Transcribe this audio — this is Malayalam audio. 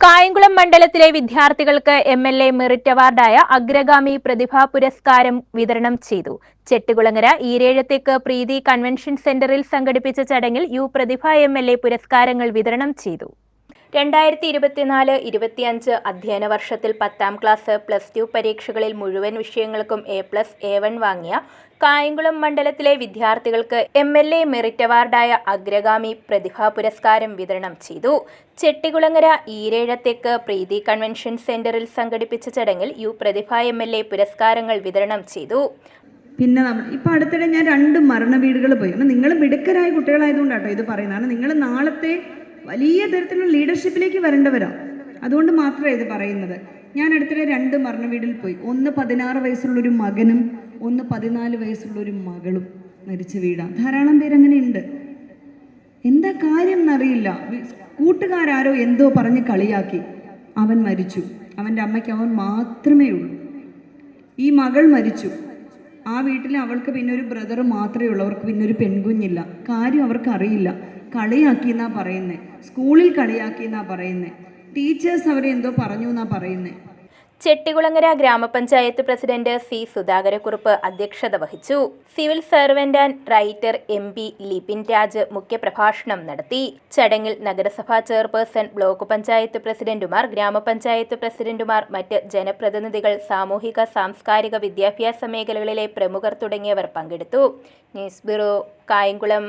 കായംകുളം മണ്ഡലത്തിലെ വിദ്യാർത്ഥികൾക്ക് എം എൽ എ മെറിറ്റ് അവാർഡായ അഗ്രഗാമി പ്രതിഭാ പുരസ്കാരം വിതരണം ചെയ്തു. ചെട്ടികുളങ്ങര ഈരേഴത്തേക്ക് പ്രീതി കൺവെൻഷൻ സെന്ററിൽ സംഘടിപ്പിച്ച ചടങ്ങിൽ യു പ്രതിഭ എം പുരസ്കാരങ്ങൾ വിതരണം ചെയ്തു. രണ്ടായിരത്തി ഇരുപത്തിനാല് ഇരുപത്തിയഞ്ച് അധ്യയന വർഷത്തിൽ പത്താം ക്ലാസ് പ്ലസ് ടു പരീക്ഷകളിൽ മുഴുവൻ വിഷയങ്ങൾക്കും എ പ്ലസ് എ വൺ വാങ്ങിയ കായംകുളം മണ്ഡലത്തിലെ വിദ്യാർത്ഥികൾക്ക് എം എൽ എ മെറിറ്റ് അവാർഡായ അഗ്രഗാമി പ്രതിഭാ പുരസ്കാരം വിതരണം ചെയ്തു. ചെട്ടികുളങ്ങര ഈരേഴത്തേക്ക് പ്രീതി കൺവെൻഷൻ സെന്ററിൽ സംഘടിപ്പിച്ച ചടങ്ങിൽ U Prathibha M L A പുരസ്കാരങ്ങൾ വിതരണം ചെയ്തു. പിന്നെ നമ്മൾ ഇപ്പം അടുത്തിടെ ഞാൻ രണ്ട് മരണ വീടുകൾ പോയി നിങ്ങൾ മിടുക്കരായ കുട്ടികളായതുകൊണ്ടാട്ടോ ഇത് പറയുന്നതാണ് നിങ്ങൾ നാളത്തെ വലിയ തരത്തിലുള്ള ലീഡർഷിപ്പിലേക്ക് വരേണ്ടവരാ. അതുകൊണ്ട് മാത്രമേ ഇത് പറയുന്നത്. ഞാൻ അടുത്തിടെ രണ്ട് മരണ വീടിൽ പോയി. ഒന്ന് പതിനാറ് വയസ്സുള്ളൊരു മകനും ഒന്ന് പതിനാല് വയസ്സുള്ളൊരു മകളും മരിച്ച വീടാണ് ധാരാളം പേരങ്ങനെ ഉണ്ട് എന്താ കാര്യം എന്നറിയില്ല കൂട്ടുകാരോ കൂട്ടുകാരാരോ എന്തോ പറഞ്ഞ് കളിയാക്കി. അവൻ മരിച്ചു. അവന്റെ അമ്മയ്ക്ക് അവൻ മാത്രമേ ഉള്ളൂ. ഈ മകൾ മരിച്ചു. ആ വീട്ടിൽ അവൾക്ക് പിന്നെ ഒരു ബ്രദർ മാത്രമേ ഉള്ളൂ. അവർക്ക് പിന്നെ ഒരു പെൺകുഞ്ഞില്ല. കാര്യം അവർക്ക് അറിയില്ല കളിയാക്കി എന്നാ പറയുന്നത് സ്കൂളിൽ കളിയാക്കി എന്നാ പറയുന്നത് ടീച്ചേഴ്സ് അവരെ എന്തോ പറഞ്ഞു എന്നാ പറയുന്നത് ചെട്ടികുളങ്ങര ഗ്രാമപഞ്ചായത്ത് പ്രസിഡന്റ് സി സുധാകരക്കുറുപ്പ് അധ്യക്ഷത വഹിച്ചു. Civil servant and writer M P Lipin Raj മുഖ്യപ്രഭാഷണം നടത്തി. ചടങ്ങിൽ നഗരസഭാ ചെയർപേഴ്സൺ ബ്ലോക്ക് പഞ്ചായത്ത് പ്രസിഡന്റുമാർ ഗ്രാമപഞ്ചായത്ത് പ്രസിഡന്റുമാർ മറ്റ് ജനപ്രതിനിധികൾ സാമൂഹിക സാംസ്കാരിക വിദ്യാഭ്യാസ മേഖലകളിലെ പ്രമുഖർ തുടങ്ങിയവർ പങ്കെടുത്തു. News bureau Kayamkulam.